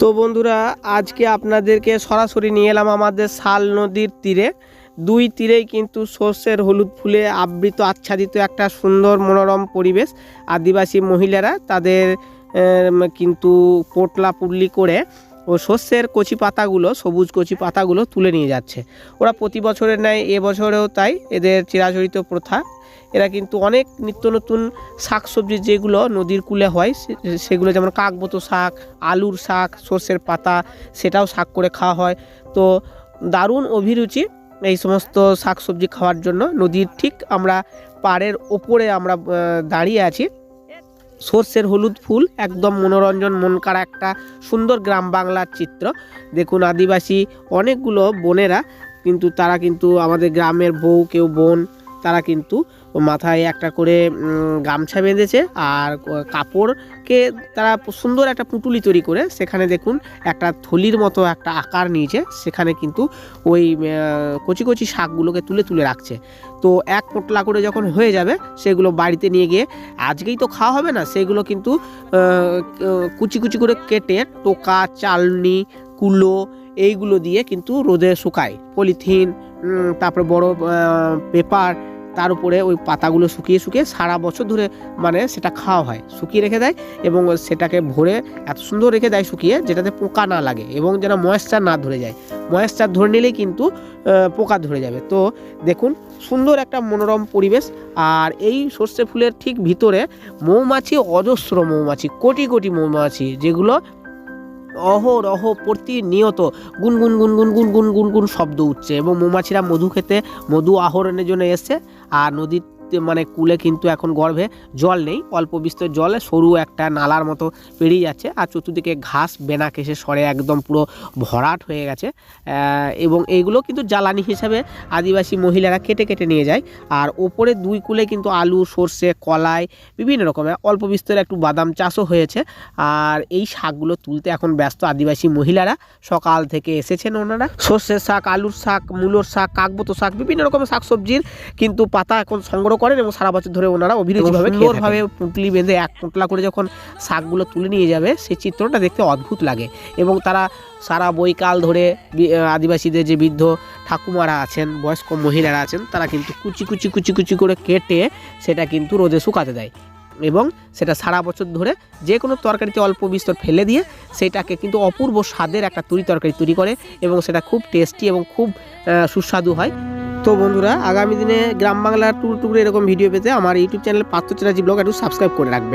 তো বন্ধুরা, আজকে আপনাদেরকে সরাসরি নিয়ে এলাম আমাদের শাল নদীর তীরে। দুই তীরেই কিন্তু সর্ষের হলুদ ফুলে আবৃত আচ্ছাদিত একটা সুন্দর মনোরম পরিবেশ। আদিবাসী মহিলারা তাদের কিন্তু পোটলা পুটলি করে ও শস্যের কচি পাতাগুলো, সবুজ কচি পাতাগুলো তুলে নিয়ে যাচ্ছে। ওরা প্রতি বছরের ন্যায় এবছরেও তাই এদের চিরাচরিত প্রথা। এরা কিন্তু অনেক নিত্য নতুন শাকসবজি যেগুলো নদীর কূলে হয় সেগুলো যেমন কাকবতো শাক, আলুর শাক, সর্ষের পাতা, সেটাও শাক করে খাওয়া হয়। তো দারুণ অভিরুচি এই সমস্ত শাকসবজি খাওয়ার জন্য। নদীর ঠিক আমরা পাড়ের ওপরে আমরা দাঁড়িয়ে আছি। সর্ষের হলুদ ফুল, একদম মনোরঞ্জন, মন কাড়া একটা সুন্দর গ্রাম বাংলার চিত্র। দেখুন আদিবাসী অনেকগুলো বোনেরা, কিন্তু তারা কিন্তু আমাদের গ্রামের বউ কেউ বোন, তারা কিন্তু মাথায় একটা করে গামছা বেঁধেছে আর কাপড়কে তারা সুন্দর একটা পুটুলি তৈরি করে। সেখানে দেখুন একটা থলির মতো একটা আকার নিয়েছে। সেখানে কিন্তু ওই কচি কচি শাকগুলোকে তুলে তুলে রাখছে। তো এক পোটলা করে যখন হয়ে যাবে, সেগুলো বাড়িতে নিয়ে গিয়ে, আজকেই তো খাওয়া হবে না, সেগুলো কিন্তু কুচি কুচি করে কেটে টোকা, চালনি, কুলো এইগুলো দিয়ে কিন্তু রোদে শুকায়। পলিথিন তারপরে বড় পেপার তার উপরে ওই পাতাগুলো শুকিয়ে শুকিয়ে সারা বছর ধরে মানে সেটা খাওয়া হয়। শুকিয়ে রেখে দেয় এবং সেটাকে ভরে এত সুন্দর রেখে দেয় শুকিয়ে যেটাতে পোকা না লাগে এবং যেন ময়েশ্চার না ধরে যায়। ময়েশ্চার ধরে নিলেই কিন্তু পোকা ধরে যাবে। তো দেখুন, সুন্দর একটা মনোরম পরিবেশ। আর এই সর্ষে ফুলের ঠিক ভিতরে মৌমাছি, অজস্র মৌমাছি, কোটি কোটি মৌমাছি যেগুলো অহরহ প্রতিনিয়ত গুনগুন গুনগুন গুনগুন গুনগুন শব্দ উঠছে এবং মৌমাছিরা মধু খেতে, মধু আহরণের জন্য এসছে। আর নদীর মানে কূলে কিন্তু এখন গর্ভে জল নেই, অল্প বিস্তর জলে, সরু একটা নালার মতো পেরিয়ে যাচ্ছে আর চতুর্দিকে ঘাস বেনা কেসে সরে একদম পুরো ভরাট হয়ে গেছে। এবং এইগুলো কিন্তু জ্বালানি হিসাবে আদিবাসী মহিলারা কেটে কেটে নিয়ে যায়। আর ওপরে দুই কূলে কিন্তু আলু, সর্ষে, কলাই, বিভিন্ন রকমের অল্প বিস্তর একটু বাদাম চাষও হয়েছে। আর এই শাকগুলো তুলতে এখন ব্যস্ত আদিবাসী মহিলারা। সকাল থেকে এসেছেন ওনারা। সর্ষের শাক, আলুর শাক, মূলোর শাক কাকবতো শাক, বিভিন্ন রকমের শাকসবজির কিন্তু পাতা এখন সংগ্রহ করেন এবং সারা বছর ধরে ওনারা অভিরুচিভাবে সুন্দরভাবে পুঁটলি বেঁধে এক পোটলা করে যখন শাকগুলো তুলে নিয়ে যাবে সেই চিত্রটা দেখতে অদ্ভুত লাগে। এবং তারা সারা বৈকাল ধরে আদিবাসীদের যে বৃদ্ধ ঠাকুমারা আছেন বয়স্ক মহিলারা আছেন তারা কিন্তু কুচি কুচি কুচি কুচি করে কেটে সেটা কিন্তু রোদে শুকাতে দেয়। এবং সেটা সারা বছর ধরে যে কোনো তরকারিতে অল্প বিস্তর ফেলে দিয়ে সেটাকে কিন্তু অপূর্ব স্বাদের একটা তরি তরকারি তৈরি করে এবং সেটা খুব টেস্টি এবং খুব সুস্বাদু হয়। তো বন্ধুরা, আগামী দিনে গ্রাম বাংলার টুর টুকরে এরকম ভিডিও পেতে আমার ইউটিউব চ্যানেল পাত্র চ্যাটার্জি ব্লগ একটু সাবস্ক্রাইব করে রাখবেন।